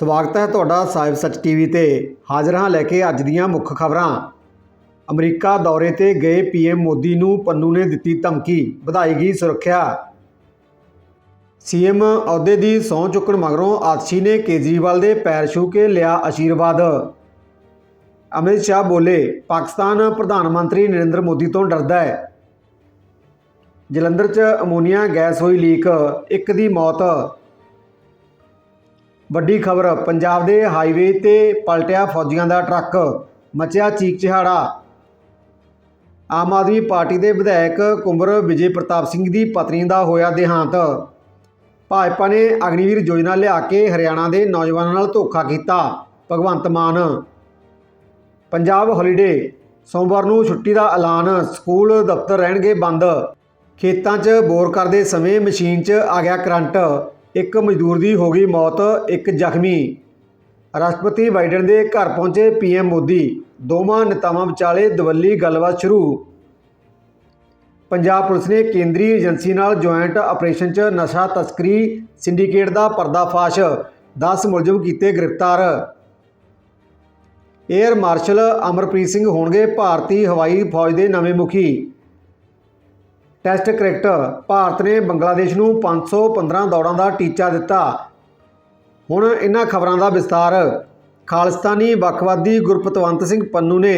ਸਵਾਗਤ ਹੈ ਤੁਹਾਡਾ ਸਾਹਿਬ ਸੱਚ ਟੀਵੀ ਤੇ। ਹਾਜ਼ਰ ਹਾਂ ਲੈ ਕੇ ਅੱਜ ਦੀਆਂ ਮੁੱਖ ਖਬਰਾਂ। ਅਮਰੀਕਾ ਦੌਰੇ ਤੇ ਗਏ ਪੀਐਮ ਮੋਦੀ ਨੂੰ ਪੰਨੂ ਨੇ ਦਿੱਤੀ ਧਮਕੀ, ਵਧਾਈ ਗਈ ਸੁਰੱਖਿਆ। ਸੀਐਮ ਅਹੁਦੇ ਦੀ ਸਹੁੰ ਚੁੱਕਣ ਮਗਰੋਂ ਆਤਸ਼ੀ ਨੇ ਕੇਜਰੀਵਾਲ ਦੇ ਪੈਰ ਛੂਹ ਕੇ ਲਿਆ ਆਸ਼ੀਰਵਾਦ ਅਮਿਤ ਸ਼ਾਹ ਬੋਲੇ, ਪਾਕਿਸਤਾਨ ਪ੍ਰਧਾਨ ਮੰਤਰੀ ਨਰਿੰਦਰ ਮੋਦੀ ਤੋਂ ਡਰਦਾ ਹੈ। ਜਲੰਧਰ 'ਚ ਅਮੋਨੀਆ ਗੈਸ ਹੋਈ ਲੀਕ, ਇੱਕ ਦੀ ਮੌਤ। ਵੱਡੀ ਖਬਰ, ਪੰਜਾਬ ਦੇ ਹਾਈਵੇ ਤੇ ਪਲਟਿਆ ਫੌਜੀਆਂ ਦਾ ਟਰੱਕ, ਮਚਿਆ ਚੀਕ ਚਿਹਾੜਾ। ਆਮ ਆਦਮੀ ਪਾਰਟੀ ਦੇ ਵਿਧਾਇਕ ਕੁੰਬਰ ਵਿਜੇ ਪ੍ਰਤਾਪ ਸਿੰਘ ਦੀ ਪਤਨੀ ਦਾ ਹੋਇਆ ਦੇਹਾਂਤ। ਭਾਜਪਾ ਨੇ ਅਗਨੀਵੀਰ ਯੋਜਨਾ ਲਿਆ ਕੇ ਹਰਿਆਣਾ ਦੇ ਨੌਜਵਾਨਾਂ ਨਾਲ ਧੋਖਾ ਕੀਤਾ, ਭਗਵੰਤ ਮਾਨ। ਪੰਜਾਬ ਹੌਲੀਡੇ, ਸੋਮਵਾਰ ਨੂੰ ਛੁੱਟੀ ਦਾ ਐਲਾਨ, ਸਕੂਲ ਦਫ਼ਤਰ ਰਹਿਣਗੇ ਬੰਦ। ਖੇਤਾਂ 'ਚ ਬੋਰ ਕਰਦੇ ਸਮੇਂ ਮਸ਼ੀਨ 'ਚ ਆ ਗਿਆ ਕਰੰਟ। ਇੱਕ ਮਜ਼ਦੂਰ ਦੀ ਹੋ ਗਈ ਮੌਤ, ਇੱਕ ਜ਼ਖਮੀ। ਰਾਸ਼ਟਰਪਤੀ ਬਾਈਡਨ ਦੇ ਘਰ ਪਹੁੰਚੇ ਪੀਐਮ ਮੋਦੀ। ਦੋਵਾਂ ਨੇਤਾਵਾਂ ਵਿਚਾਲੇ ਦਵੱਲੀ ਗੱਲਬਾਤ ਸ਼ੁਰੂ। ਪੰਜਾਬ ਪੁਲਿਸ ਨੇ ਕੇਂਦਰੀ ਏਜੰਸੀ ਨਾਲ ਜੁਆਇੰਟ ਆਪਰੇਸ਼ਨ 'ਚ ਨਸ਼ਾ ਤਸਕਰੀ ਸਿੰਡੀਕੇਟ ਦਾ ਪਰਦਾਫਾਸ਼। 10 ਮੁਲਜ਼ਮ ਕੀਤੇ ਗ੍ਰਿਫਤਾਰ। ਏਅਰ ਮਾਰਸ਼ਲ ਅਮਰਪ੍ਰੀਤ ਸਿੰਘ ਹੋਣਗੇ ਭਾਰਤੀ ਹਵਾਈ ਫੌਜ ਦੇ ਨਵੇਂ ਮੁਖੀ। ਟੈਸਟ ਕ੍ਰਿਕਟ, ਭਾਰਤ ਨੇ ਬੰਗਲਾਦੇਸ਼ ਨੂੰ 515 ਦੌੜਾਂ ਦਾ ਟੀਚਾ ਦਿੱਤਾ। ਹੁਣ ਇਹਨਾਂ ਖਬਰਾਂ ਦਾ ਵਿਸਤਾਰ। ਖਾਲਿਸਤਾਨੀ ਵੱਖਵਾਦੀ ਗੁਰਪਤਵੰਤ ਸਿੰਘ ਪੰਨੂ ਨੇ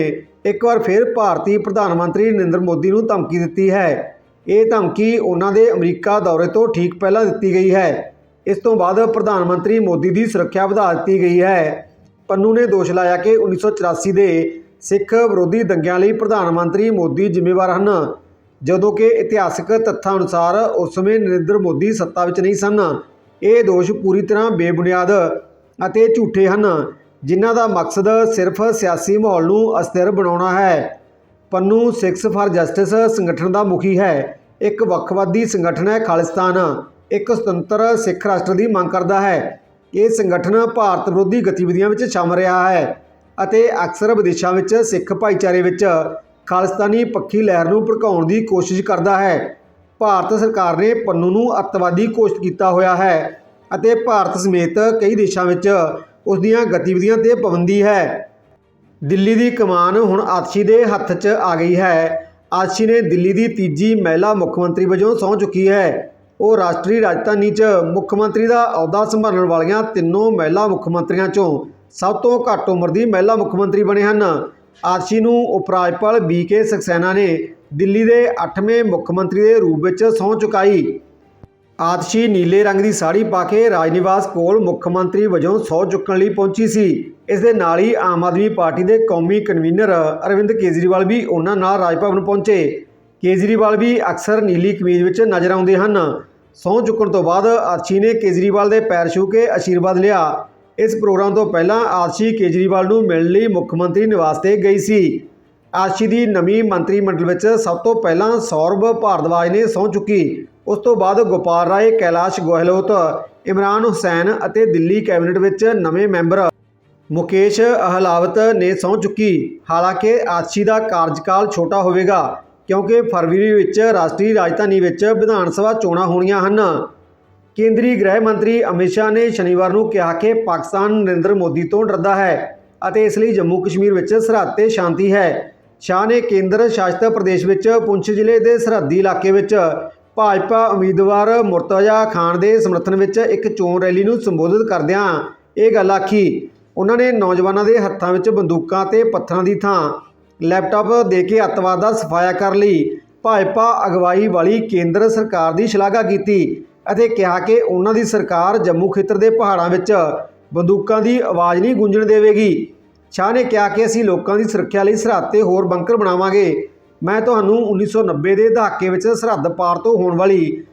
ਇੱਕ ਵਾਰ ਫਿਰ ਭਾਰਤੀ ਪ੍ਰਧਾਨ ਮੰਤਰੀ ਨਰਿੰਦਰ ਮੋਦੀ ਨੂੰ ਧਮਕੀ ਦਿੱਤੀ ਹੈ। ਇਹ ਧਮਕੀ ਉਹਨਾਂ ਦੇ ਅਮਰੀਕਾ ਦੌਰੇ ਤੋਂ ਠੀਕ ਪਹਿਲਾਂ ਦਿੱਤੀ ਗਈ ਹੈ। ਇਸ ਤੋਂ ਬਾਅਦ ਪ੍ਰਧਾਨ ਮੰਤਰੀ ਮੋਦੀ ਦੀ ਸੁਰੱਖਿਆ ਵਧਾ ਦਿੱਤੀ ਗਈ ਹੈ। ਪੰਨੂ ਨੇ ਦੋਸ਼ ਲਾਇਆ ਕਿ 1984 ਦੇ ਸਿੱਖ ਵਿਰੋਧੀ ਦੰਗਿਆਂ ਲਈ ਪ੍ਰਧਾਨ ਮੰਤਰੀ ਮੋਦੀ ਜ਼ਿੰਮੇਵਾਰ ਹਨ। ਜਦੋਂ ਕਿ ਇਤਿਹਾਸਕ ਤੱਥਾਂ ਅਨੁਸਾਰ ਉਸ ਸਮੇਂ ਨਰਿੰਦਰ ਮੋਦੀ ਸੱਤਾ ਵਿੱਚ ਨਹੀਂ ਸਨ। ਇਹ ਦੋਸ਼ ਪੂਰੀ ਤਰ੍ਹਾਂ ਬੇਬੁਨਿਆਦ ਅਤੇ ਝੂਠੇ ਹਨ, ਜਿਨ੍ਹਾਂ ਦਾ ਮਕਸਦ ਸਿਰਫ ਸਿਆਸੀ ਮਾਹੌਲ ਨੂੰ ਅਸਥਿਰ ਬਣਾਉਣਾ ਹੈ। ਪੰਨੂ ਸਿੱਖਸ ਫਾਰ ਜਸਟਿਸ ਸੰਗਠਨ ਦਾ ਮੁਖੀ ਹੈ। ਇੱਕ ਵੱਖਵਾਦੀ ਸੰਗਠਨ ਹੈ ਖਾਲਿਸਤਾਨ। ਇੱਕ ਸੁਤੰਤਰ ਸਿੱਖ ਰਾਸ਼ਟਰ ਦੀ ਮੰਗ ਕਰਦਾ ਹੈ। ਇਹ ਸੰਗਠਨ ਭਾਰਤ ਵਿਰੋਧੀ ਗਤੀਵਿਧੀਆਂ ਵਿੱਚ ਸ਼ਾਮਲ ਰਿਹਾ ਹੈ ਅਤੇ ਅਕਸਰ ਵਿਦੇਸ਼ਾਂ ਵਿੱਚ ਸਿੱਖ ਭਾਈਚਾਰੇ ਵਿੱਚ ਖਾਲਿਸਤਾਨੀ ਪੱਖੀ ਲਹਿਰ ਨੂੰ ਭੜਕਾਉਣ ਦੀ ਕੋਸ਼ਿਸ਼ ਕਰਦਾ ਹੈ। ਭਾਰਤ ਸਰਕਾਰ ਨੇ ਪੰਨੂ ਨੂੰ ਅੱਤਵਾਦੀ ਘੋਸ਼ਿਤ ਕੀਤਾ ਹੋਇਆ ਹੈ ਅਤੇ ਭਾਰਤ ਸਮੇਤ ਕਈ ਦੇਸ਼ਾਂ ਵਿੱਚ ਉਸ ਦੀਆਂ ਗਤੀਵਿਧੀਆਂ ਤੇ ਪਾਬੰਦੀ ਹੈ। ਦਿੱਲੀ ਦੀ ਕਮਾਨ ਹੁਣ ਆਤਸ਼ੀ ਦੇ ਹੱਥ 'ਚ ਆ ਗਈ ਹੈ। ਆਤਸ਼ੀ ਨੇ ਦਿੱਲੀ ਦੀ ਤੀਜੀ ਮਹਿਲਾ ਮੁੱਖ ਮੰਤਰੀ ਵਜੋਂ ਸਹੁੰ ਚੁੱਕੀ ਹੈ। ਉਹ ਰਾਸ਼ਟਰੀ ਰਾਜਧਾਨੀ 'ਚ ਮੁੱਖ ਮੰਤਰੀ ਦਾ ਅਹੁਦਾ ਸੰਭਾਲਣ ਵਾਲੀਆਂ ਤਿੰਨੋਂ ਮਹਿਲਾ ਮੁੱਖ ਮੰਤਰੀਆਂ 'ਚੋਂ ਸਭ ਤੋਂ ਘੱਟ ਉਮਰ ਦੀ ਮਹਿਲਾ ਮੁੱਖ ਮੰਤਰੀ ਬਣੇ ਹਨ। ਆਤਸ਼ੀ ਨੂੰ ਉਪ ਰਾਜਪਾਲ ਬੀ ਕੇ ਸਕਸੈਨਾ ਨੇ ਦਿੱਲੀ ਦੇ 8ਵੇਂ ਮੁੱਖ ਮੰਤਰੀ ਦੇ ਰੂਪ ਵਿੱਚ ਸਹੁੰ ਚੁਕਾਈ। ਆਤਸ਼ੀ ਨੀਲੇ ਰੰਗ ਦੀ ਸਾੜੀ ਪਾ ਕੇ ਰਾਜਨਿਵਾਸ ਕੋਲ ਮੁੱਖ ਮੰਤਰੀ ਵਜੋਂ ਸਹੁੰ ਚੁੱਕਣ ਲਈ ਪਹੁੰਚੀ ਸੀ। ਇਸ ਦੇ ਨਾਲ ਹੀ ਆਮ ਆਦਮੀ ਪਾਰਟੀ ਦੇ ਕੌਮੀ ਕਨਵੀਨਰ ਅਰਵਿੰਦ ਕੇਜਰੀਵਾਲ ਵੀ ਉਹਨਾਂ ਨਾਲ ਰਾਜ ਭਵਨ ਪਹੁੰਚੇ। ਕੇਜਰੀਵਾਲ ਵੀ ਅਕਸਰ ਨੀਲੀ ਕਮੀਜ਼ ਵਿੱਚ ਨਜ਼ਰ ਆਉਂਦੇ ਹਨ। ਸਹੁੰ ਚੁੱਕਣ ਤੋਂ ਬਾਅਦ ਆਤਸ਼ੀ ਨੇ ਕੇਜਰੀਵਾਲ ਦੇ ਪੈਰ ਛੂਹ ਕੇ ਆਸ਼ੀਰਵਾਦ ਲਿਆ। ਇਸ ਪ੍ਰੋਗਰਾਮ ਤੋਂ ਪਹਿਲਾਂ ਆਤਸ਼ੀ ਕੇਜਰੀਵਾਲ ਨੂੰ ਮਿਲਣ ਲਈ ਮੁੱਖ ਮੰਤਰੀ ਨਿਵਾਸ ਤੇ ਗਈ ਸੀ। ਆਤਸ਼ੀ ਦੀ ਨਵੀਂ ਮੰਤਰੀ ਮੰਡਲ ਵਿੱਚ ਸਭ ਤੋਂ ਪਹਿਲਾਂ ਸੌਰਭ ਭਾਰਦਵਾਜ ਨੇ ਸਹੁੰ ਚੁੱਕੀ। ਉਸ ਤੋਂ ਬਾਅਦ ਗੋਪਾਲ ਰਾਏ, ਕੈਲਾਸ਼ ਗਹਿਲੋਤ, ਇਮਰਾਨ ਹੁਸੈਨ ਅਤੇ ਦਿੱਲੀ ਕੈਬਨਿਟ ਵਿੱਚ ਨਵੇਂ ਮੈਂਬਰ ਮੁਕੇਸ਼ ਅਹਲਾਵਤ ਨੇ ਸਹੁੰ ਚੁੱਕੀ। ਹਾਲਾਂਕਿ ਆਤਸ਼ੀ ਦਾ ਕਾਰਜਕਾਲ ਛੋਟਾ ਹੋਵੇਗਾ ਕਿਉਂਕਿ ਫਰਵਰੀ ਵਿੱਚ ਰਾਸ਼ਟਰੀ ਰਾਜਧਾਨੀ ਵਿੱਚ ਵਿਧਾਨ ਸਭਾ ਚੋਣਾਂ ਹੋਣੀਆਂ ਹਨ। ਕੇਂਦਰੀ ਗ੍ਰਹਿ ਮੰਤਰੀ ਅਮਿਤ ਸ਼ਾਹ ਨੇ ਸ਼ਨੀਵਾਰ ਨੂੰ ਕਿਹਾ ਕਿ ਪਾਕਿਸਤਾਨ ਨਰਿੰਦਰ ਮੋਦੀ ਤੋਂ ਡਰਦਾ ਹੈ ਅਤੇ ਇਸ ਲਈ ਜੰਮੂ ਕਸ਼ਮੀਰ ਵਿੱਚ ਸਰਹੱਦ ਤੇ ਸ਼ਾਂਤੀ ਹੈ। ਸ਼ਾਹ ਨੇ ਕੇਂਦਰ ਸ਼ਾਸਿਤ ਪ੍ਰਦੇਸ਼ ਵਿੱਚ ਪੁੰਛ ਜ਼ਿਲ੍ਹੇ ਦੇ ਸਰਹੱਦੀ ਇਲਾਕੇ ਵਿੱਚ ਭਾਜਪਾ ਉਮੀਦਵਾਰ ਮੁਰਤਜ਼ਾ ਖਾਨ ਦੇ ਸਮਰਥਨ ਵਿੱਚ ਇੱਕ ਚੋਣ ਰੈਲੀ ਨੂੰ ਸੰਬੋਧਿਤ ਕਰਦਿਆਂ ਇਹ ਗੱਲ ਆਖੀ। ਉਹਨਾਂ ਨੇ ਨੌਜਵਾਨਾਂ ਦੇ ਹੱਥਾਂ ਵਿੱਚ ਬੰਦੂਕਾਂ ਤੇ ਪੱਥਰਾਂ ਦੀ ਥਾਂ, ਲੈਪਟਾਪ ਦੇ ਕੇ ਅੱਤਵਾਦ ਦਾ ਸਫਾਇਆ ਕਰ ਲਈ, ਭਾਜਪਾ ਅਗਵਾਈ ਵਾਲੀ ਕੇਂਦਰ ਸਰਕਾਰ ਦੀ ਸ਼ਲਾਘਾ ਕੀਤੀ ਅਤੇ ਕਿਹਾ ਕਿ ਉਹਨਾਂ ਦੀ ਸਰਕਾਰ ਜੰਮੂ ਖੇਤਰ ਦੇ ਪਹਾੜਾਂ ਵਿੱਚ ਬੰਦੂਕਾਂ ਦੀ ਆਵਾਜ਼ ਨਹੀਂ ਗੂੰਜਣ ਦੇਵੇਗੀ। ਸ਼ਾਹ ਨੇ ਕਿਹਾ ਕਿ ਅਸੀਂ ਲੋਕਾਂ ਦੀ ਸੁਰੱਖਿਆ ਲਈ ਸਰਹੱਦ ਤੇ ਹੋਰ ਬੰਕਰ ਬਣਾਵਾਂਗੇ। ਮੈਂ ਤੁਹਾਨੂੰ 1990 ਦੇ ਦਹਾਕੇ ਵਿੱਚ ਸਰਹੱਦ ਪਾਰ ਤੋਂ ਹੋਣ ਵਾਲੀ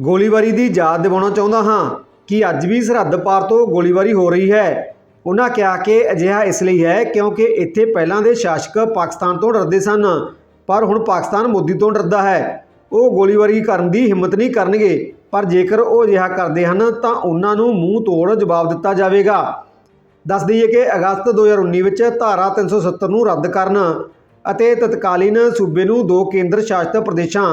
ਗੋਲੀਬਾਰੀ ਦੀ ਯਾਦ ਦਿਵਾਉਣਾ ਚਾਹੁੰਦਾ ਹਾਂ। ਕਿ ਅੱਜ ਵੀ ਸਰਹੱਦ ਪਾਰ ਤੋਂ ਗੋਲੀਬਾਰੀ ਹੋ ਰਹੀ ਹੈ? ਉਹਨਾਂ ਕਿਹਾ ਕਿ ਅਜਿਹਾ ਇਸ ਲਈ ਹੈ ਕਿਉਂਕਿ ਇੱਥੇ ਪਹਿਲਾਂ ਦੇ ਸ਼ਾਸਕ ਪਾਕਿਸਤਾਨ ਤੋਂ ਡਰਦੇ ਸਨ, ਪਰ ਹੁਣ ਪਾਕਿਸਤਾਨ ਮੋਦੀ ਤੋਂ ਡਰਦਾ ਹੈ। ਉਹ ਗੋਲੀਬਾਰੀ ਕਰਨ ਦੀ ਹਿੰਮਤ ਨਹੀਂ ਕਰਨਗੇ। ਪਰ ਜੇਕਰ ਉਹ ਅਜਿਹਾ ਕਰਦੇ ਹਨ ਤਾਂ ਉਹਨਾਂ ਨੂੰ ਮੂੰਹ ਤੋੜ ਜਵਾਬ ਦਿੱਤਾ ਜਾਵੇਗਾ। ਦੱਸ ਦਈਏ ਕਿ ਅਗਸਤ 2019 ਵਿੱਚ ਧਾਰਾ 370 ਨੂੰ ਰੱਦ ਕਰਨ ਅਤੇ ਤਤਕਾਲੀਨ ਸੂਬੇ ਨੂੰ ਦੋ ਕੇਂਦਰ ਸ਼ਾਸਿਤ ਪ੍ਰਦੇਸ਼ਾਂ,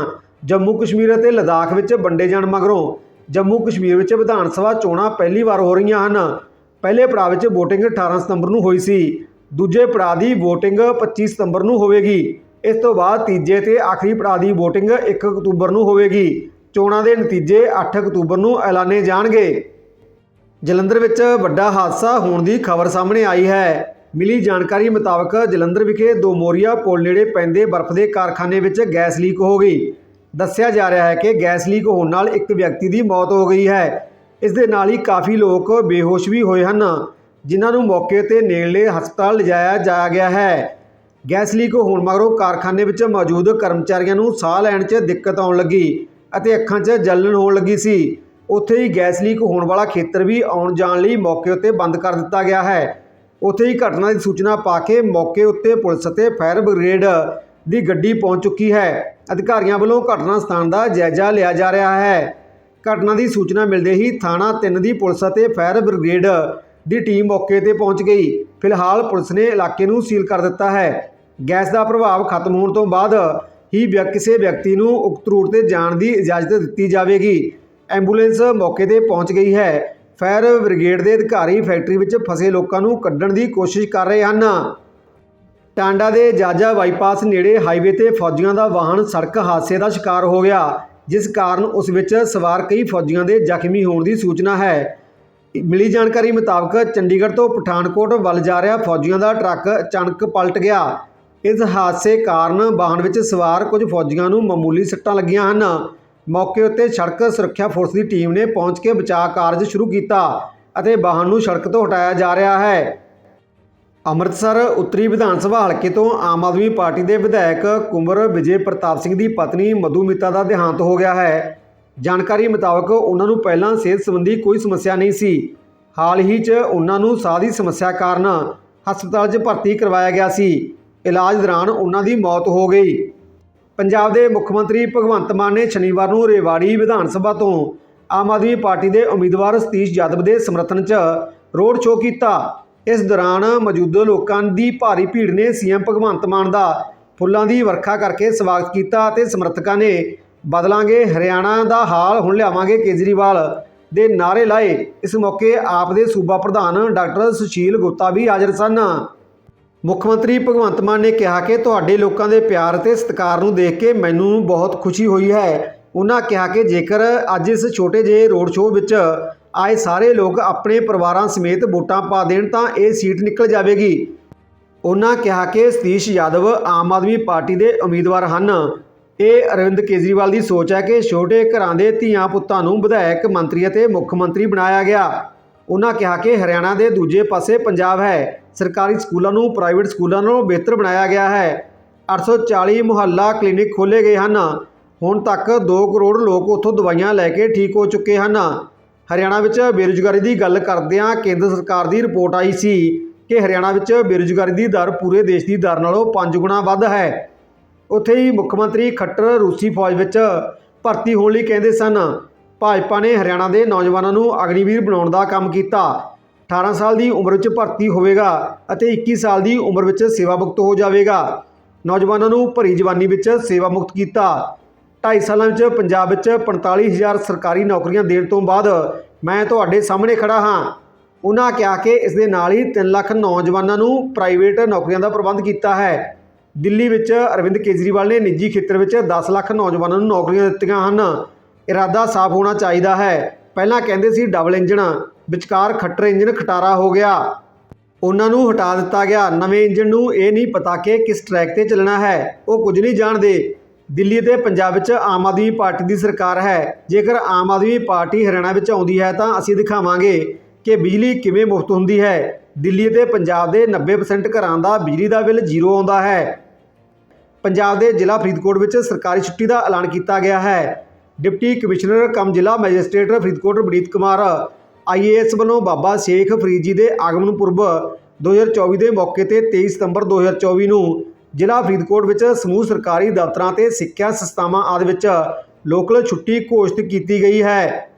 ਜੰਮੂ ਕਸ਼ਮੀਰ ਅਤੇ ਲਦਾਖ ਵਿੱਚ ਵੰਡੇ ਜਾਣ ਮਗਰੋਂ ਜੰਮੂ ਕਸ਼ਮੀਰ ਵਿੱਚ ਵਿਧਾਨ ਸਭਾ ਚੋਣਾਂ ਪਹਿਲੀ ਵਾਰ ਹੋ ਰਹੀਆਂ ਹਨ। ਪਹਿਲੇ ਪੜਾਅ ਵਿੱਚ VOTING 18 ਸਤੰਬਰ ਨੂੰ ਹੋਈ ਸੀ, ਦੂਜੇ ਪੜਾਅ ਦੀ VOTING 25 ਸਤੰਬਰ ਨੂੰ ਹੋਵੇਗੀ। ਇਸ ਤੋਂ ਬਾਅਦ ਤੀਜੇ ਤੇ ਆਖਰੀ ਪੜਾਅ ਦੀ VOTING 1 ਅਕਤੂਬਰ ਨੂੰ ਹੋਵੇਗੀ। ਚੋਣਾਂ ਦੇ ਨਤੀਜੇ 8 ਅਕਤੂਬਰ ਨੂੰ ਐਲਾਨੇ ਜਾਣਗੇ। ਜਲੰਧਰ ਵਿੱਚ ਵੱਡਾ ਹਾਦਸਾ ਹੋਣ ਦੀ ਖਬਰ ਸਾਹਮਣੇ ਆਈ ਹੈ। ਮਿਲੀ ਜਾਣਕਾਰੀ ਮੁਤਾਬਕ ਜਲੰਧਰ ਵਿਖੇ ਦੋਮੋਰੀਆ ਪੁਲ ਨੇੜੇ ਪੈਂਦੇ ਬਰਫ਼ ਦੇ ਕਾਰਖਾਨੇ ਵਿੱਚ ਗੈਸ ਲੀਕ ਹੋ ਗਈ। ਦੱਸਿਆ ਜਾ ਰਿਹਾ ਹੈ ਕਿ ਗੈਸ ਲੀਕ ਹੋਣ ਨਾਲ ਇੱਕ ਵਿਅਕਤੀ ਦੀ ਮੌਤ ਹੋ ਗਈ ਹੈ। ਇਸ ਦੇ ਨਾਲ ਹੀ ਕਾਫੀ ਲੋਕ ਬੇਹੋਸ਼ ਵੀ ਹੋਏ ਹਨ, ਜਿਨ੍ਹਾਂ ਨੂੰ ਮੌਕੇ ਤੇ ਨੇੜਲੇ ਹਸਪਤਾਲ ਲਿਜਾਇਆ ਜਾ ਗਿਆ ਹੈ। ਗੈਸ ਲੀਕ ਹੋਣ ਮਗਰੋਂ ਕਾਰਖਾਨੇ ਵਿੱਚ ਮੌਜੂਦ ਕਰਮਚਾਰੀਆਂ ਨੂੰ ਸਾਹ ਲੈਣ 'ਚ ਦਿੱਕਤ ਆਉਣ ਲੱਗੀ। ਅਤੇ ਅੱਖਾਂ 'ਚ ਜਲਨ ਹੋਣ ਲੱਗੀ ਸੀ। ਉੱਥੇ ਹੀ ਗੈਸ ਲੀਕ ਹੋਣ ਵਾਲਾ ਖੇਤਰ ਵੀ ਆਉਣ ਜਾਣ ਲਈ ਮੌਕੇ ਉੱਤੇ ਬੰਦ ਕਰ ਦਿੱਤਾ ਗਿਆ ਹੈ। ਉੱਥੇ ਹੀ ਘਟਨਾ ਦੀ ਸੂਚਨਾ ਪਾ ਕੇ ਮੌਕੇ ਉੱਤੇ ਪੁਲਿਸ ਅਤੇ ਫਾਇਰ ਬ੍ਰਿਗੇਡ ਦੀ ਗੱਡੀ ਪਹੁੰਚ ਚੁੱਕੀ ਹੈ। ਅਧਿਕਾਰੀਆਂ ਵੱਲੋਂ ਘਟਨਾ ਸਥਾਨ ਦਾ ਜਾਇਜ਼ਾ ਲਿਆ ਜਾ ਰਿਹਾ ਹੈ। ਘਟਨਾ ਦੀ ਸੂਚਨਾ ਮਿਲਦੇ ਹੀ ਥਾਣਾ 3 ਦੀ ਪੁਲਿਸ ਅਤੇ ਫਾਇਰ ਬ੍ਰਿਗੇਡ ਦੀ ਟੀਮ ਮੌਕੇ ਤੇ ਪਹੁੰਚ ਗਈ। ਫਿਲਹਾਲ ਪੁਲਿਸ ਨੇ ਇਲਾਕੇ ਨੂੰ ਸੀਲ ਕਰ ਦਿੱਤਾ ਹੈ। ਗੈਸ ਦਾ ਪ੍ਰਭਾਵ ਖਤਮ ਹੋਣ ਤੋਂ ਬਾਅਦ ਹੀ ਵਿਅ- ਕਿਸੇ ਵਿਅਕਤੀ ਨੂੰ ਉਕਤ ਰੂਟ ਤੇ ਜਾਣ ਦੀ ਇਜਾਜ਼ਤ ਦਿੱਤੀ ਜਾਵੇਗੀ। ਐਂਬੂਲੈਂਸ ਮੌਕੇ ਤੇ ਪਹੁੰਚ ਗਈ ਹੈ। ਫਾਇਰ ਬ੍ਰਿਗੇਡ ਦੇ ਅਧਿਕਾਰੀ ਫੈਕਟਰੀ ਵਿੱਚ ਫਸੇ ਲੋਕਾਂ ਨੂੰ ਕੱਢਣ ਦੀ ਕੋਸ਼ਿਸ਼ ਕਰ ਰਹੇ ਹਨ। ਟਾਂਡਾ ਦੇ ਜਾਜਾ ਬਾਈਪਾਸ ਨੇੜੇ ਹਾਈਵੇ ਤੇ ਫੌਜੀਆਂ ਦਾ ਵਾਹਨ ਸੜਕ ਹਾਦਸੇ ਦਾ ਸ਼ਿਕਾਰ ਹੋ ਗਿਆ, ਜਿਸ ਕਾਰਨ ਉਸ ਵਿੱਚ ਸਵਾਰ ਕਈ ਫੌਜੀਆਂ ਦੇ ਜ਼ਖਮੀ ਹੋਣ ਦੀ ਸੂਚਨਾ ਹੈ। ਮਿਲੀ ਜਾਣਕਾਰੀ ਮੁਤਾਬਕ ਚੰਡੀਗੜ੍ਹ ਤੋਂ ਪਠਾਨਕੋਟ ਵੱਲ ਜਾ ਰਿਹਾ ਫੌਜੀਆਂ ਦਾ ਟਰੱਕ ਅਚਾਨਕ ਪਲਟ ਗਿਆ। ਇਸ ਹਾਦਸੇ ਕਾਰਨ ਵਾਹਨ ਵਿੱਚ ਸਵਾਰ ਕੁਝ ਫੌਜੀਆਂ ਨੂੰ ਮਾਮੂਲੀ ਸੱਟਾਂ ਲੱਗੀਆਂ ਹਨ। ਮੌਕੇ ਉੱਤੇ ਸੜਕ ਸੁਰੱਖਿਆ ਫੋਰਸ ਦੀ ਟੀਮ ਨੇ ਪਹੁੰਚ ਕੇ ਬਚਾਅ ਕਾਰਜ ਸ਼ੁਰੂ ਕੀਤਾ ਅਤੇ ਵਾਹਨ ਨੂੰ ਸੜਕ ਤੋਂ ਹਟਾਇਆ ਜਾ ਰਿਹਾ ਹੈ। ਅੰਮ੍ਰਿਤਸਰ ਉੱਤਰੀ ਵਿਧਾਨ ਸਭਾ ਹਲਕੇ ਤੋਂ ਆਮ ਆਦਮੀ ਪਾਰਟੀ ਦੇ ਵਿਧਾਇਕ ਕੁੰਵਰ ਵਿਜੇ ਪ੍ਰਤਾਪ ਸਿੰਘ ਦੀ ਪਤਨੀ ਮਧੂਮਿਤਾ ਦਾ ਦੇਹਾਂਤ ਹੋ ਗਿਆ ਹੈ। ਜਾਣਕਾਰੀ ਮੁਤਾਬਕ ਉਹਨਾਂ ਨੂੰ ਪਹਿਲਾਂ ਸਿਹਤ ਸੰਬੰਧੀ ਕੋਈ ਸਮੱਸਿਆ ਨਹੀਂ ਸੀ। ਹਾਲ ਹੀ 'ਚ ਉਹਨਾਂ ਨੂੰ ਸਾਹ ਦੀ ਸਮੱਸਿਆ ਕਾਰਨ ਹਸਪਤਾਲ 'ਚ ਭਰਤੀ ਕਰਵਾਇਆ ਗਿਆ ਸੀ। ਇਲਾਜ ਦੌਰਾਨ ਉਹਨਾਂ ਦੀ ਮੌਤ ਹੋ ਗਈ। ਪੰਜਾਬ ਦੇ ਮੁੱਖ ਮੰਤਰੀ ਭਗਵੰਤ ਮਾਨ ਨੇ ਸ਼ਨੀਵਾਰ ਨੂੰ ਰੇਵਾੜੀ ਵਿਧਾਨ ਸਭਾ ਤੋਂ ਆਮ ਆਦਮੀ ਪਾਰਟੀ ਦੇ ਉਮੀਦਵਾਰ ਸਤੀਸ਼ ਯਾਦਵ ਦੇ ਸਮਰਥਨ 'ਚ ਰੋਡ ਸ਼ੋਅ ਕੀਤਾ। ਇਸ ਦੌਰਾਨ ਮੌਜੂਦ ਲੋਕਾਂ ਦੀ ਭਾਰੀ ਭੀੜ ਨੇ ਸੀਐਮ ਭਗਵੰਤ ਮਾਨ ਦਾ ਫੁੱਲਾਂ ਦੀ ਵਰਖਾ ਕਰਕੇ ਸਵਾਗਤ ਕੀਤਾ ਅਤੇ ਸਮਰਥਕਾਂ ਨੇ, ਬਦਲਾਂਗੇ ਹਰਿਆਣਾ ਦਾ ਹਾਲ, ਹੁਣ ਲਿਆਵਾਂਗੇ ਕੇਜਰੀਵਾਲ ਦੇ ਨਾਅਰੇ ਲਾਏ। ਇਸ ਮੌਕੇ ਆਪ ਦੇ ਸੂਬਾ ਪ੍ਰਧਾਨ ਡਾਕਟਰ ਸੁਸ਼ੀਲ ਗੁਪਤਾ ਵੀ ਹਾਜ਼ਰ ਸਨ। ਮੁੱਖ ਮੰਤਰੀ ਭਗਵੰਤ ਮਾਨ ਨੇ ਕਿਹਾ ਕਿ ਤੁਹਾਡੇ ਲੋਕਾਂ ਦੇ ਪਿਆਰ ਅਤੇ ਸਤਿਕਾਰ ਨੂੰ ਦੇਖ ਕੇ ਮੈਨੂੰ ਬਹੁਤ ਖੁਸ਼ੀ ਹੋਈ ਹੈ। ਉਹਨਾਂ ਕਿਹਾ ਕਿ ਜੇਕਰ ਅੱਜ ਇਸ ਛੋਟੇ ਜਿਹੇ ਰੋਡ ਸ਼ੋਅ ਵਿੱਚ ਆਏ ਸਾਰੇ ਲੋਕ ਆਪਣੇ ਪਰਿਵਾਰਾਂ ਸਮੇਤ ਵੋਟਾਂ ਪਾ ਦੇਣ ਤਾਂ ਇਹ ਸੀਟ ਨਿਕਲ ਜਾਵੇਗੀ। ਉਹਨਾਂ ਕਿਹਾ ਕਿ ਸਤੀਸ਼ ਯਾਦਵ ਆਮ ਆਦਮੀ ਪਾਰਟੀ ਦੇ ਉਮੀਦਵਾਰ ਹਨ। ਇਹ ਅਰਵਿੰਦ ਕੇਜਰੀਵਾਲ ਦੀ ਸੋਚ ਹੈ ਕਿ ਛੋਟੇ ਘਰਾਂ ਦੇ ਧੀਆਂ ਪੁੱਤਾਂ ਨੂੰ ਵਿਧਾਇਕ ਮੰਤਰੀ ਅਤੇ ਮੁੱਖ ਮੰਤਰੀ ਬਣਾਇਆ ਗਿਆ। ਉਹਨਾਂ ਕਿਹਾ ਕਿ ਹਰਿਆਣਾ ਦੇ ਦੂਜੇ ਪਾਸੇ ਪੰਜਾਬ ਹੈ। ਸਰਕਾਰੀ ਸਕੂਲਾਂ ਨੂੰ, ਪ੍ਰਾਈਵੇਟ ਸਕੂਲਾਂ ਨਾਲੋਂ ਬਿਹਤਰ ਬਣਾਇਆ ਗਿਆ ਹੈ। 840 ਮੁਹੱਲਾ ਕਲੀਨਿਕ ਖੋਲ੍ਹੇ ਗਏ ਹਨ। ਹੁਣ ਤੱਕ 2 ਕਰੋੜ ਲੋਕ ਉੱਥੋਂ ਦਵਾਈਆਂ ਲੈ ਕੇ ਠੀਕ ਹੋ ਚੁੱਕੇ ਹਨ। ਹਰਿਆਣਾ ਵਿੱਚ ਬੇਰੁਜ਼ਗਾਰੀ ਦੀ ਗੱਲ ਕਰਦਿਆਂ ਕੇਂਦਰ ਸਰਕਾਰ ਦੀ ਰਿਪੋਰਟ ਆਈ ਸੀ ਕਿ ਹਰਿਆਣਾ ਵਿੱਚ ਬੇਰੁਜ਼ਗਾਰੀ ਦੀ ਦਰ ਪੂਰੇ ਦੇਸ਼ ਦੀ ਦਰ ਨਾਲੋਂ 5 ਗੁਣਾ ਵੱਧ ਹੈ। ਉੱਥੇ ਹੀ ਮੁੱਖ ਮੰਤਰੀ ਖੱਟਰ ਰੂਸੀ ਫੌਜ ਵਿੱਚ ਭਰਤੀ ਹੋਣ ਲਈ ਕਹਿੰਦੇ ਸਨ। ਭਾਜਪਾ ਨੇ ਹਰਿਆਣਾ ਦੇ ਨੌਜਵਾਨਾਂ ਨੂੰ ਅਗਨੀਵੀਰ ਬਣਾਉਣ ਦਾ ਕੰਮ ਕੀਤਾ। 18 ਸਾਲ ਦੀ ਉਮਰ ਵਿੱਚ ਭਰਤੀ ਹੋਵੇਗਾ ਅਤੇ 21 ਸਾਲ ਦੀ ਉਮਰ ਵਿੱਚ ਸੇਵਾ ਮੁਕਤ ਹੋ ਜਾਵੇਗਾ। ਨੌਜਵਾਨਾਂ ਨੂੰ ਭਰੀ ਜਵਾਨੀ ਵਿੱਚ ਸੇਵਾ ਮੁਕਤ ਕੀਤਾ। 2.5 ਸਾਲਾਂ ਵਿੱਚ ਪੰਜਾਬ ਵਿੱਚ 45000 ਸਰਕਾਰੀ ਨੌਕਰੀਆਂ ਦੇਣ ਤੋਂ ਬਾਅਦ ਮੈਂ ਤੁਹਾਡੇ ਸਾਹਮਣੇ ਖੜਾ ਹਾਂ। ਉਹਨਾਂ ਕਿਹਾ ਕਿ ਇਸ ਦੇ ਨਾਲ ਹੀ 3 ਲੱਖ ਨੌਜਵਾਨਾਂ ਨੂੰ ਪ੍ਰਾਈਵੇਟ ਨੌਕਰੀਆਂ ਦਾ ਪ੍ਰਬੰਧ ਕੀਤਾ ਹੈ। ਦਿੱਲੀ ਵਿੱਚ ਅਰਵਿੰਦ ਕੇਜਰੀਵਾਲ ਨੇ ਨਿੱਜੀ ਖੇਤਰ ਵਿੱਚ 10 ਲੱਖ ਨੌਜਵਾਨਾਂ ਨੂੰ ਨੌਕਰੀਆਂ ਦਿੱਤੀਆਂ ਹਨ। ਇਰਾਦਾ ਸਾਫ਼ ਹੋਣਾ ਚਾਹੀਦਾ ਹੈ। ਪਹਿਲਾਂ ਕਹਿੰਦੇ ਸੀ ਡਬਲ ਇੰਜਣ। ਵਿਚਕਾਰ ਖੱਟਰ ਇੰਜਨ ਖਟਾਰਾ ਹੋ ਗਿਆ। ਉਹਨਾਂ ਨੂੰ ਹਟਾ ਦਿੱਤਾ ਗਿਆ। ਨਵੇਂ ਇੰਜਨ ਨੂੰ ਇਹ ਨਹੀਂ ਪਤਾ ਕਿ ਕਿਸ ਟਰੈਕ ਤੇ ਚੱਲਣਾ ਹੈ। ਉਹ ਕੁਝ ਨਹੀਂ ਜਾਣਦੇ। ਦਿੱਲੀ ਤੇ ਪੰਜਾਬ ਵਿੱਚ ਆਮ ਆਦਮੀ ਪਾਰਟੀ ਦੀ ਸਰਕਾਰ ਹੈ। ਜੇਕਰ ਆਮ ਆਦਮੀ ਪਾਰਟੀ ਹਰਿਆਣਾ ਵਿੱਚ ਆਉਂਦੀ ਹੈ ਤਾਂ ਅਸੀਂ ਦਿਖਾਵਾਂਗੇ ਕਿ ਬਿਜਲੀ ਕਿਵੇਂ ਮੁਫਤ ਹੁੰਦੀ ਹੈ। ਦਿੱਲੀ ਤੇ ਪੰਜਾਬ ਦੇ 90% ਘਰਾਂ ਦਾ ਬਿਜਲੀ ਦਾ ਬਿੱਲ ਜ਼ੀਰੋ ਆਉਂਦਾ ਹੈ। ਪੰਜਾਬ ਦੇ ਜ਼ਿਲ੍ਹਾ ਫਰੀਦਕੋਟ ਵਿੱਚ ਸਰਕਾਰੀ ਛੁੱਟੀ ਦਾ ਐਲਾਨ ਕੀਤਾ ਗਿਆ ਹੈ। ਡਿਪਟੀ ਕਮਿਸ਼ਨਰ, ਕਮ ਜ਼ਿਲ੍ਹਾ ਮੈਜਿਸਟ੍ਰੇਟ ਫਰੀਦਕੋਟ ਬਰੀਤ ਕੁਮਾਰ ਆਈਏਐਸ ਵੱਲੋਂ ਬਾਬਾ ਸ਼ੇਖ ਫਰੀਦ ਜੀ ਦੇ ਆਗਮਨ ਪੁਰਬ 2024 ਦੇ ਮੌਕੇ ਤੇ 23 ਸਤੰਬਰ 2024 ਨੂੰ ਜ਼ਿਲ੍ਹਾ ਫਰੀਦਕੋਟ ਵਿੱਚ ਸਮੂਹ ਸਰਕਾਰੀ ਦਫ਼ਤਰਾਂ ਤੇ ਸਿੱਖਿਆ ਸੰਸਥਾਵਾਂ ਆਦਿ ਵਿੱਚ ਲੋਕਲ ਛੁੱਟੀ ਘੋਸ਼ਿਤ ਕੀਤੀ ਗਈ ਹੈ।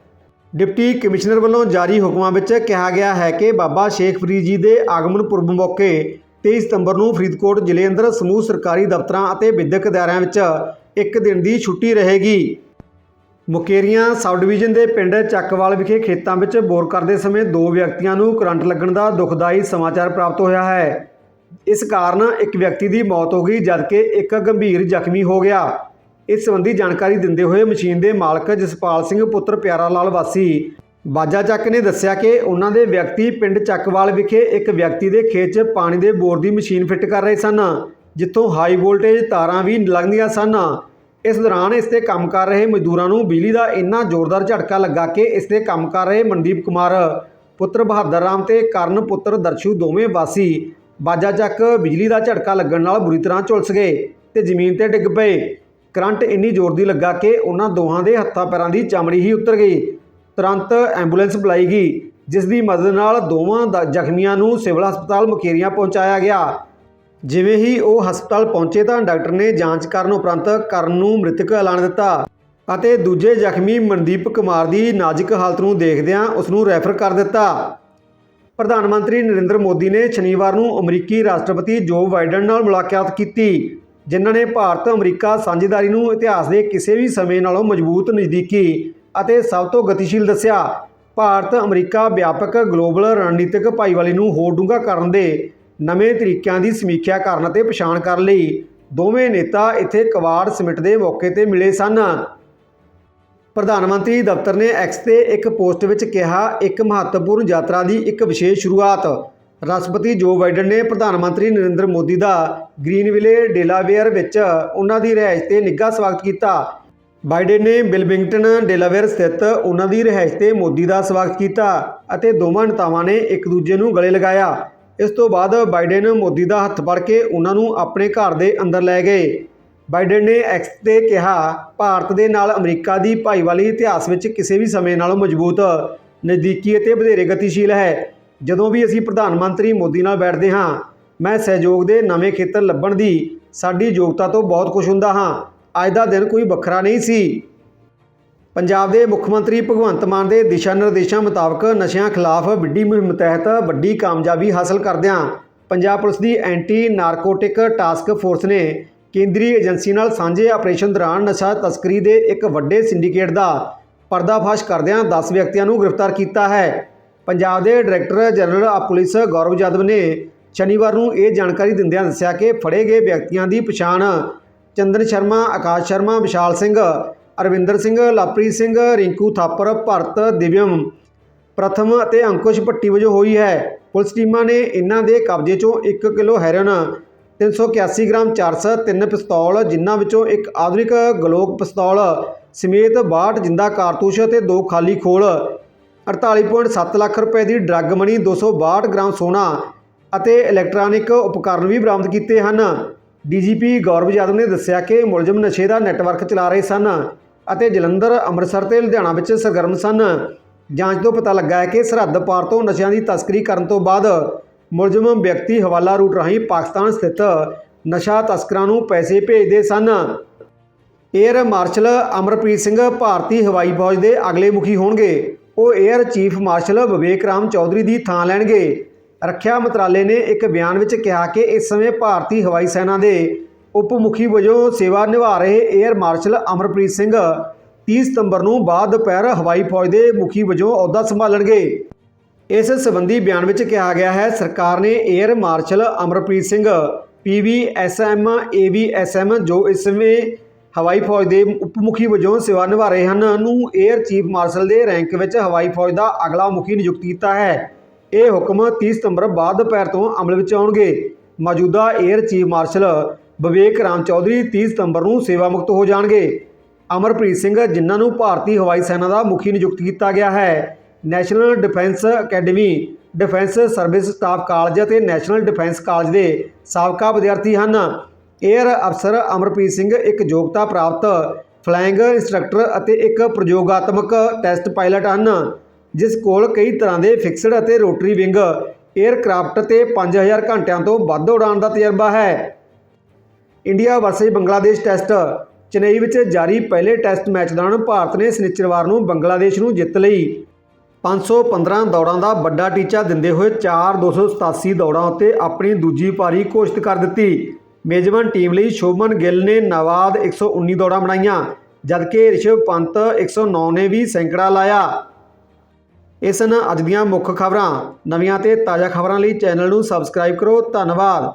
ਡਿਪਟੀ ਕਮਿਸ਼ਨਰ ਵੱਲੋਂ ਜਾਰੀ ਹੁਕਮਾਂ ਵਿੱਚ ਕਿਹਾ ਗਿਆ ਹੈ ਕਿ ਬਾਬਾ ਸ਼ੇਖ ਫਰੀਦ ਜੀ ਦੇ ਆਗਮਨ ਪੁਰਬ ਮੌਕੇ 23 ਸਤੰਬਰ ਨੂੰ ਫਰੀਦਕੋਟ ਜ਼ਿਲ੍ਹੇ ਅੰਦਰ ਸਮੂਹ ਸਰਕਾਰੀ ਦਫ਼ਤਰਾਂ ਅਤੇ ਵਿਦਿਅਕ ਅਦਾਰਿਆਂ ਵਿੱਚ ਇੱਕ ਦਿਨ ਦੀ ਛੁੱਟੀ ਰਹੇਗੀ। ਮੁਕੇਰੀਆਂ ਸਬ ਡਿਵੀਜ਼ਨ ਦੇ ਪਿੰਡ ਚੱਕਵਾਲ ਵਿਖੇ ਖੇਤਾਂ ਵਿੱਚ ਬੋਰ ਕਰਦੇ ਸਮੇਂ ਦੋ ਵਿਅਕਤੀਆਂ ਨੂੰ ਕਰੰਟ ਲੱਗਣ ਦਾ ਦੁਖਦਾਈ ਸਮਾਚਾਰ ਪ੍ਰਾਪਤ ਹੋਇਆ ਹੈ। ਇਸ ਕਾਰਨ ਇੱਕ ਵਿਅਕਤੀ ਦੀ ਮੌਤ ਹੋ ਗਈ, ਜਦਕਿ ਇੱਕ ਗੰਭੀਰ ਜ਼ਖਮੀ ਹੋ ਗਿਆ। ਇਸ ਸੰਬੰਧੀ ਜਾਣਕਾਰੀ ਦਿੰਦੇ ਹੋਏ ਮਸ਼ੀਨ ਦੇ ਮਾਲਕ ਜਸਪਾਲ ਸਿੰਘ ਪੁੱਤਰ ਪਿਆਰਾ ਲਾਲ ਵਾਸੀ ਬਾਜਾ ਚੱਕ ਨੇ ਦੱਸਿਆ ਕਿ ਉਹਨਾਂ ਦੇ ਵਿਅਕਤੀ ਪਿੰਡ ਚੱਕਵਾਲ ਵਿਖੇ ਇੱਕ ਵਿਅਕਤੀ ਦੇ ਖੇਤ 'ਚ ਪਾਣੀ ਦੇ ਬੋਰ ਦੀ ਮਸ਼ੀਨ ਫਿੱਟ ਕਰ ਰਹੇ ਸਨ, ਜਿੱਥੋਂ ਹਾਈ ਵੋਲਟੇਜ ਤਾਰਾਂ ਵੀ ਲੰਘਦੀਆਂ ਸਨ। ਇਸ ਦੌਰਾਨ ਇਸ ਤੇ ਕੰਮ ਕਰ ਰਹੇ ਮਜ਼ਦੂਰਾਂ ਨੂੰ ਬਿਜਲੀ ਦਾ ਇੰਨਾ ਜ਼ੋਰਦਾਰ ਝਟਕਾ ਲੱਗਾ ਕਿ ਇਸ ਤੇ ਕੰਮ ਕਰ ਰਹੇ ਮਨਦੀਪ ਕੁਮਾਰ, ਪੁੱਤਰ ਬਹਾਦਰ ਰਾਮ ਤੇ ਕਰਨ ਪੁੱਤਰ ਦਰਸ਼ੂ ਦੋਵੇਂ ਵਾਸੀ ਬਾਜਾ ਚੱਕ ਬਿਜਲੀ ਦਾ ਝਟਕਾ ਲੱਗਣ ਨਾਲ ਬੁਰੀ ਤਰ੍ਹਾਂ ਝੁਲਸ ਗਏ ਤੇ ਜ਼ਮੀਨ ਤੇ ਡਿੱਗ ਪਏ। ਕਰੰਟ ਇੰਨੀ ਜ਼ੋਰ ਦੀ ਲੱਗਾ ਕਿ ਉਹਨਾਂ ਦੋਹਾਂ ਦੇ ਹੱਥਾਂ ਪੈਰਾਂ ਦੀ ਚਮੜੀ ਹੀ ਉਤਰ ਗਈ। ਤੁਰੰਤ ਐਂਬੂਲੈਂਸ ਬੁਲਾਈ ਗਈ, ਜਿਸ ਦੀ ਮਦਦ ਨਾਲ ਦੋਵਾਂ ਦਾ ਜ਼ਖਮੀਆਂ ਨੂੰ ਸਿਵਲ ਹਸਪਤਾਲ ਮੁਕੇਰੀਆਂ ਪਹੁੰਚਾਇਆ ਗਿਆ। ਜਿਵੇਂ ਹੀ ਉਹ ਹਸਪਤਾਲ ਪਹੁੰਚੇ ਤਾਂ ਡਾਕਟਰ ਨੇ ਜਾਂਚ ਕਰਨ ਉਪਰੰਤ ਕਰਨ ਨੂੰ ਮ੍ਰਿਤਕ ਐਲਾਨ ਦਿੱਤਾ ਅਤੇ ਦੂਜੇ ਜ਼ਖਮੀ ਮਨਦੀਪ ਕੁਮਾਰ ਦੀ ਨਾਜ਼ੁਕ ਹਾਲਤ ਨੂੰ ਦੇਖਦਿਆਂ ਉਸ ਨੂੰ ਰੈਫਰ ਕਰ ਦਿੱਤਾ। ਪ੍ਰਧਾਨ ਮੰਤਰੀ ਨਰਿੰਦਰ ਮੋਦੀ ਨੇ ਸ਼ਨੀਵਾਰ ਨੂੰ ਅਮਰੀਕੀ ਰਾਸ਼ਟਰਪਤੀ ਜੋ ਬਾਈਡਨ ਨਾਲ ਮੁਲਾਕਾਤ ਕੀਤੀ, ਜਿਨ੍ਹਾਂ ਨੇ ਭਾਰਤ ਅਮਰੀਕਾ ਸਾਂਝੇਦਾਰੀ ਨੂੰ ਇਤਿਹਾਸ ਦੇ ਕਿਸੇ ਵੀ ਸਮੇਂ ਨਾਲੋਂ ਮਜ਼ਬੂਤ, ਨਜ਼ਦੀਕੀ ਅਤੇ ਸਭ ਤੋਂ ਗਤੀਸ਼ੀਲ ਦੱਸਿਆ। ਭਾਰਤ ਅਮਰੀਕਾ ਵਿਆਪਕ ਗਲੋਬਲ ਰਣਨੀਤਿਕ ਭਾਈਵਾਲੀ ਨੂੰ ਹੋਰ ਡੂੰਘਾ ਕਰਨ ਦੇ ਨਵੇਂ ਤਰੀਕਿਆਂ ਦੀ ਸਮੀਖਿਆ ਕਰਨ ਅਤੇ ਪਛਾਣ ਕਰਨ ਲਈ। ਦੋਵੇਂ ਨੇਤਾ ਇੱਥੇ ਕਵਾੜ ਸਮਿਟ ਦੇ ਮੌਕੇ ਤੇ ਮਿਲੇ ਸਨ। ਪ੍ਰਧਾਨ ਮੰਤਰੀ ਦਫ਼ਤਰ ਨੇ ਐਕਸ ਤੇ ਇੱਕ ਪੋਸਟ ਵਿੱਚ ਕਿਹਾ, ਇੱਕ ਮਹੱਤਵਪੂਰਨ ਯਾਤਰਾ ਦੀ ਇੱਕ ਵਿਸ਼ੇਸ਼ ਸ਼ੁਰੂਆਤ। ਰਾਸ਼ਟਰਪਤੀ ਜੋ ਬਾਈਡਨ ਨੇ ਪ੍ਰਧਾਨ ਮੰਤਰੀ ਨਰਿੰਦਰ ਮੋਦੀ ਦਾ ਗ੍ਰੀਨਵਿਲੇ ਡੇਲਾਵੇਅਰ ਵਿੱਚ ਉਹਨਾਂ ਦੀ ਰਿਹਾਇਸ਼ ਤੇ ਨਿੱਘਾ ਸਵਾਗਤ ਕੀਤਾ। ਬਾਈਡਨ ਨੇ ਬਿਲਬਿੰਗਟਨ ਡੇਲਾਵੇਅਰ ਸਥਿਤ ਉਹਨਾਂ ਦੀ ਰਿਹਾਇਸ਼ ਤੇ ਮੋਦੀ ਦਾ ਸਵਾਗਤ ਕੀਤਾ ਅਤੇ ਦੋਵਾਂ ਨੇਤਾਵਾਂ ਨੇ ਇੱਕ ਦੂਜੇ ਨੂੰ ਗਲੇ ਲਗਾਇਆ। ਇਸ ਤੋਂ ਬਾਅਦ ਬਾਈਡਨ ਮੋਦੀ ਦਾ ਹੱਥ ਫੜ ਕੇ ਉਹਨਾਂ ਨੂੰ ਆਪਣੇ ਘਰ ਦੇ ਅੰਦਰ ਲੈ ਗਏ। ਬਾਈਡਨ ਨੇ ਐਕਸ ਤੇ ਕਿਹਾ, ਭਾਰਤ ਦੇ ਨਾਲ ਅਮਰੀਕਾ ਦੀ ਭਾਈਵਾਲੀ ਇਤਿਹਾਸ ਵਿੱਚ ਕਿਸੇ ਵੀ ਸਮੇਂ ਨਾਲੋਂ ਮਜ਼ਬੂਤ, ਨਜ਼ਦੀਕੀ ਅਤੇ ਵਧੇਰੇ ਗਤੀਸ਼ੀਲ ਹੈ। ਜਦੋਂ ਵੀ ਅਸੀਂ ਪ੍ਰਧਾਨ ਮੰਤਰੀ ਮੋਦੀ ਨਾਲ ਬੈਠਦੇ ਹਾਂ, ਮੈਂ ਸਹਿਯੋਗ ਦੇ ਨਵੇਂ ਖੇਤਰ ਲੱਭਣ ਦੀ ਸਾਡੀ ਯੋਗਤਾ ਤੋਂ ਬਹੁਤ ਖੁਸ਼ ਹੁੰਦਾ ਹਾਂ। ਅੱਜ ਦਾ ਦਿਨ ਕੋਈ ਵੱਖਰਾ ਨਹੀਂ ਸੀ। ਪੰਜਾਬ ਦੇ ਮੁੱਖ ਮੰਤਰੀ ਭਗਵੰਤ ਮਾਨ ਦੇ ਦਿਸ਼ਾ ਨਿਰਦੇਸ਼ਾਂ ਮੁਤਾਬਕ ਨਸ਼ਿਆਂ ਖਿਲਾਫ ਵੱਡੀ ਮੁਹਿੰਮ ਤਹਿਤ ਵੱਡੀ ਕਾਮਯਾਬੀ ਹਾਸਲ ਕਰਦਿਆਂ ਪੰਜਾਬ ਪੁਲਿਸ ਦੀ ਐਂਟੀ ਨਾਰਕੋਟਿਕ ਟਾਸਕ ਫੋਰਸ ਨੇ ਕੇਂਦਰੀ ਏਜੰਸੀ ਨਾਲ ਸਾਂਝੇ ਆਪਰੇਸ਼ਨ ਦੌਰਾਨ ਨਸ਼ਾ ਤਸਕਰੀ ਦੇ ਇੱਕ ਵੱਡੇ ਸਿੰਡੀਕੇਟ ਦਾ ਪਰਦਾਫਾਸ਼ ਕਰਦਿਆਂ 10 ਵਿਅਕਤੀਆਂ ਨੂੰ ਗ੍ਰਿਫਤਾਰ ਕੀਤਾ ਹੈ। ਪੰਜਾਬ ਦੇ ਡਾਇਰੈਕਟਰ ਜਨਰਲ ਆ ਪੁਲਿਸ ਗੌਰਵ ਯਾਦਵ ਨੇ ਸ਼ਨੀਵਾਰ ਨੂੰ ਇਹ ਜਾਣਕਾਰੀ ਦਿੰਦਿਆਂ ਦੱਸਿਆ ਕਿ ਫੜੇ ਗਏ ਵਿਅਕਤੀਆਂ ਦੀ ਪਛਾਣ ਚੰਦਨ ਸ਼ਰਮਾ, ਆਕਾਸ਼ ਸ਼ਰਮਾ, ਵਿਸ਼ਾਲ ਸਿੰਘ ਅਰਵਿੰਦਰ ਸਿੰਘ, ਲਵਪ੍ਰੀਤ ਸਿੰਘ, ਰਿੰਕੂ ਥਾਪਰ, ਭਰਤ ਦਿਵਯਮ ਪ੍ਰਥਮ ਅਤੇ ਅੰਕੁਸ਼ ਭੱਟੀ ਵਜੋਂ ਹੋਈ ਹੈ। ਪੁਲਿਸ ਟੀਮਾਂ ਨੇ ਇਹਨਾਂ ਦੇ ਕਬਜ਼ੇ ਚੋਂ 1 ਕਿਲੋ ਹੈਰੋਇਨ 381 ਗ੍ਰਾਮ ਚਰਸ, ਤਿੰਨ ਪਿਸਤੌਲ, ਜਿਨ੍ਹਾਂ ਵਿੱਚੋਂ ਇੱਕ ਆਧੁਨਿਕ ਗਲੋਕ ਪਿਸਤੌਲ, ਸਮੇਤ 62 ਜਿੰਦਾ ਕਾਰਤੂਸ ਅਤੇ ਦੋ ਖਾਲੀ ਖੋਲ। 48.7 ਲੱਖ ਰੁਪਏ ਦੀ ਡਰੱਗ ਮਨੀ 262 ਗ੍ਰਾਮ ਸੋਨਾ ਅਤੇ ਇਲੈਕਟ੍ਰੋਨਿਕ ਉਪਕਰਨ ਵੀ ਬਰਾਮਦ ਕੀਤੇ ਹਨ। ਡੀਜੀਪੀ ਗੌਰਵ ਯਾਦਵ ਨੇ ਦੱਸਿਆ ਕਿ ਮੁਲਜ਼ਮ ਨਸ਼ੇ ਦਾ ਨੈਟਵਰਕ ਚਲਾ ਰਹੇ ਸਨ। ਅਤੇ ਜਲੰਧਰ, ਅੰਮ੍ਰਿਤਸਰ ਤੇ ਲੁਧਿਆਣਾ ਵਿੱਚ ਸਰਗਰਮ ਸਨ। ਜਾਂਚ ਤੋਂ ਪਤਾ ਲੱਗਾ ਹੈ ਕਿ ਸਰਹੱਦ ਪਾਰ ਤੋਂ ਨਸ਼ਿਆਂ ਦੀ ਤਸਕਰੀ ਕਰਨ ਤੋਂ ਬਾਅਦ ਮੁਲਜ਼ਮ ਵਿਅਕਤੀ ਹਵਾਲਾ ਰੂਟ ਰਾਹੀਂ ਪਾਕਿਸਤਾਨ ਸਥਿਤ ਨਸ਼ਾ ਤਸਕਰਾਂ ਨੂੰ ਪੈਸੇ ਭੇਜਦੇ ਸਨ। ਏਅਰ ਮਾਰਸ਼ਲ ਅਮਰਪ੍ਰੀਤ ਸਿੰਘ ਭਾਰਤੀ ਹਵਾਈ ਫੌਜ ਦੇ ਅਗਲੇ ਮੁਖੀ ਹੋਣਗੇ। ਉਹ air chief marshal Vivek Ram Chaudhari ਦੀ ਥਾਂ ਲੈਣਗੇ। ਰੱਖਿਆ ਮੰਤਰਾਲੇ ਨੇ ਇੱਕ ਬਿਆਨ ਵਿੱਚ ਕਿਹਾ ਕਿ ਇਸ ਸਮੇਂ ਭਾਰਤੀ ਹਵਾਈ ਸੈਨਾ ਦੇ ਉਪ ਮੁਖੀ ਵਜੋਂ ਸੇਵਾ ਨਿਭਾ ਰਹੇ ਏਅਰ ਮਾਰਸ਼ਲ ਅਮਰਪ੍ਰੀਤ ਸਿੰਘ 30 ਸਤੰਬਰ ਨੂੰ ਬਾਅਦ ਦੁਪਹਿਰ ਹਵਾਈ ਫੌਜ ਦੇ ਮੁਖੀ ਵਜੋਂ ਅਹੁਦਾ ਸੰਭਾਲਣਗੇ। ਇਸ ਸੰਬੰਧੀ ਬਿਆਨ ਵਿੱਚ ਕਿਹਾ ਗਿਆ ਹੈ, ਸਰਕਾਰ ਨੇ air marshal Amarpreet Singh PVSM AVSM ਜੋ ਇਸ ਸਮੇਂ ਹਵਾਈ ਫੌਜ ਦੇ ਉਪ ਮੁਖੀ ਵਜੋਂ ਸੇਵਾ ਨਿਭਾ ਰਹੇ ਹਨ, ਨੂੰ ਏਅਰ ਚੀਫ ਮਾਰਸ਼ਲ ਦੇ ਰੈਂਕ ਵਿੱਚ ਹਵਾਈ ਫੌਜ ਦਾ ਅਗਲਾ ਮੁਖੀ ਨਿਯੁਕਤ ਕੀਤਾ ਹੈ। ਇਹ ਹੁਕਮ 30 ਸਤੰਬਰ ਬਾਅਦ ਦੁਪਹਿਰ ਤੋਂ ਅਮਲ ਵਿੱਚ ਆਉਣਗੇ। ਮੌਜੂਦਾ air chief marshal Vivek Ram Chaudhari 30 ਸਤੰਬਰ ਨੂੰ ਸੇਵਾ ਮੁਕਤ ਹੋ ਜਾਣਗੇ। ਅਮਰਪ੍ਰੀਤ ਸਿੰਘ, ਜਿਨ੍ਹਾਂ ਨੂੰ ਭਾਰਤੀ ਹਵਾਈ ਸੈਨਾ ਦਾ ਮੁਖੀ ਨਿਯੁਕਤ ਕੀਤਾ ਗਿਆ ਹੈ। National defence academy, defence service staff college ਅਤੇ ਨੈਸ਼ਨਲ ਡਿਫੈਂਸ ਕਾਲਜ ਦੇ ਸਾਬਕਾ ਵਿਦਿਆਰਥੀ ਹਨ। ਏਅਰ ਅਫਸਰ ਅਮਰਪ੍ਰੀਤ ਸਿੰਘ ਇੱਕ ਯੋਗਤਾ ਪ੍ਰਾਪਤ ਫਲਾਇੰਗ ਇੰਸਟ੍ਰਕਟਰ ਅਤੇ ਇੱਕ ਪ੍ਰਯੋਗਾਤਮਕ ਟੈਸਟ ਪਾਇਲਟ ਹਨ, ਜਿਸ ਕੋਲ ਕਈ ਤਰ੍ਹਾਂ ਦੇ ਫਿਕਸਡ ਅਤੇ ਰੋਟਰੀ ਵਿੰਗ, ਏਅਰਕ੍ਰਾਫਟ ਤੇ 5000 ਘੰਟਿਆਂ ਤੋਂ ਵੱਧ ਉਡਾਣ ਦਾ ਤਜਰਬਾ ਹੈ। India versus Bangladesh test. Chennai ਵਿੱਚ ਜਾਰੀ ਪਹਿਲੇ ਟੈਸਟ ਮੈਚ ਦੌਰਾਨ ਭਾਰਤ ਨੇ ਸ਼ਨੀਚਰਵਾਰ ਨੂੰ ਬੰਗਲਾਦੇਸ਼ ਨੂੰ ਜਿੱਤ ਲਈ 515 ਦੌੜਾਂ ਦਾ ਵੱਡਾ ਟੀਚਾ ਦਿੰਦੇ ਹੋਏ 4287 ਦੌੜਾਂ ਉੱਤੇ ਆਪਣੀ ਦੂਜੀ ਪਾਰੀ ਘੋਸ਼ਿਤ ਕਰ ਦਿੱਤੀ। ਮੇਜ਼ਬਾਨ ਟੀਮ ਲਈ ਸ਼ੋਭਨ ਗਿੱਲ ਨੇ ਨਵਾਦ 119 ਦੌੜਾਂ ਬਣਾਈਆਂ, ਜਦਕਿ ਰਿਸ਼ਵ ਪੰਤ 109 ਨੇ ਵੀ ਸੈਂਕੜਾ ਲਾਇਆ। ਇਸ ਹਨ ਅੱਜ ਦੀਆਂ ਮੁੱਖ ਖਬਰਾਂ, ਨਵੀਆਂ ਤੇ ਤਾਜ਼ਾ ਖਬਰਾਂ ਲਈ ਚੈਨਲ ਨੂੰ ਸਬਸਕ੍ਰਾਈਬ ਕਰੋ, ਧੰਨਵਾਦ।